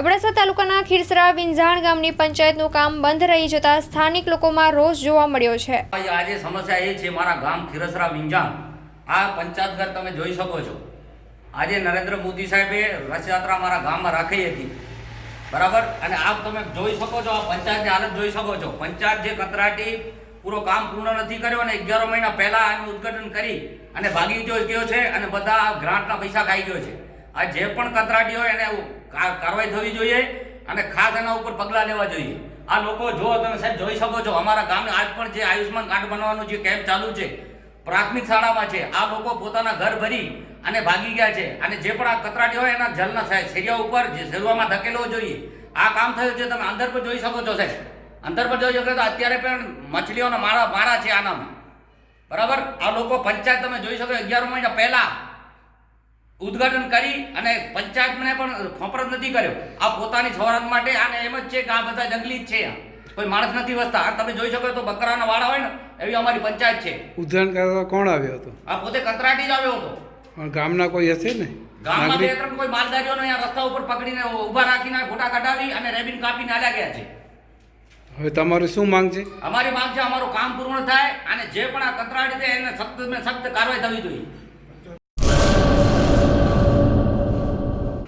અબડાસા તાલુકાના ખીરસરા વિંઝાણ ગામની પંચાયતનું કામ બંધ રહી જતા સ્થાનિક લોકોમાં રોષ જોવા મળ્યો છે. આજે સમસ્યા એ છે, મારા ગામ ખીરસરા વિંજાણ આ પંચાયત ઘર તમે જોઈ શકો છો. આજે નરેન્દ્ર મોદી સાહેબે રથયાત્રા મારા ગામમાં રાખી હતી. બરાબર? અને આપ તમે જોઈ શકો છો, આ પંચાયતની હાલત જોઈ શકો છો. પંચાયત જે કતરાટી પૂરો કામ પૂર્ણ નથી કર્યો અને અગિયારો મહિના પહેલાં આનું ઉદઘાટન કરી અને ભાગી ગયો છે અને બધા ગ્રાન્ટના પૈસા ખાઈ ગયો છે. આ જે પણ કંત્રાટી હોય એને કાર્યવાહી થવી જોઈએ અને ખાસ એના ઉપર પગલાં લેવા જોઈએ. આ લોકો જો તમે સાહેબ જોઈ શકો છો, અમારા ગામે આજ પણ જે આયુષ્માન કાર્ડ બનાવવાનું જે કેમ્પ ચાલુ છે, પ્રાથમિક શાળામાં છે, આ લોકો પોતાના ઘર ભરી અને ભાગી ગયા છે. અને જે પણ આ કતરાટી હોય એના જલના સાહેબ, શેરિયા ઉપર જે શેરવામાં ધકેલવો જોઈએ. આ કામ થયું છે, તમે અંદર પર જોઈ શકો છો સાહેબ. અંદર પર જોઈ શકો તો અત્યારે પણ મછલીઓના મારા મારા છે આનામાં. બરાબર? આ લોકો પંચાયત તમે જોઈ શકો અગિયાર મહિના પહેલા ઉદ્ઘાટન કરી અને પંચાયતને પણ ફફર નથી કર્યો. આ પોતાની સ્વરાજ માટે આને એમ જ છે કે આ બધા જંગલી જ છે આ. કોઈ માણસ નથી વસતા. આ તમે જોઈ શકો તો બકરાના વાળા હોય ને એવી અમારી પંચાયત છે. ઉદઘાટન કરવા કોણ આવ્યો હતો? આ પોતે કંત્રાટી જ આવ્યો હતો. પણ ગામના કોઈ હશે ને? ગામમાં બે ત્રણ કોઈ માલધારીઓને અહીંયા રસ્તા ઉપર પકડીને ઊભા રાખીને ફોટા કઢાવી અને રેબિન કાપીને આલ્યા ગયા છે. હવે તમારી શું માંગ છે? અમારી માંગ છે અમારું કામ પૂર્ણ થાય અને જે પણ આ કંત્રાટી છે એને સખ્ત સખ્ત કાર્યવાહી થવી જોઈએ.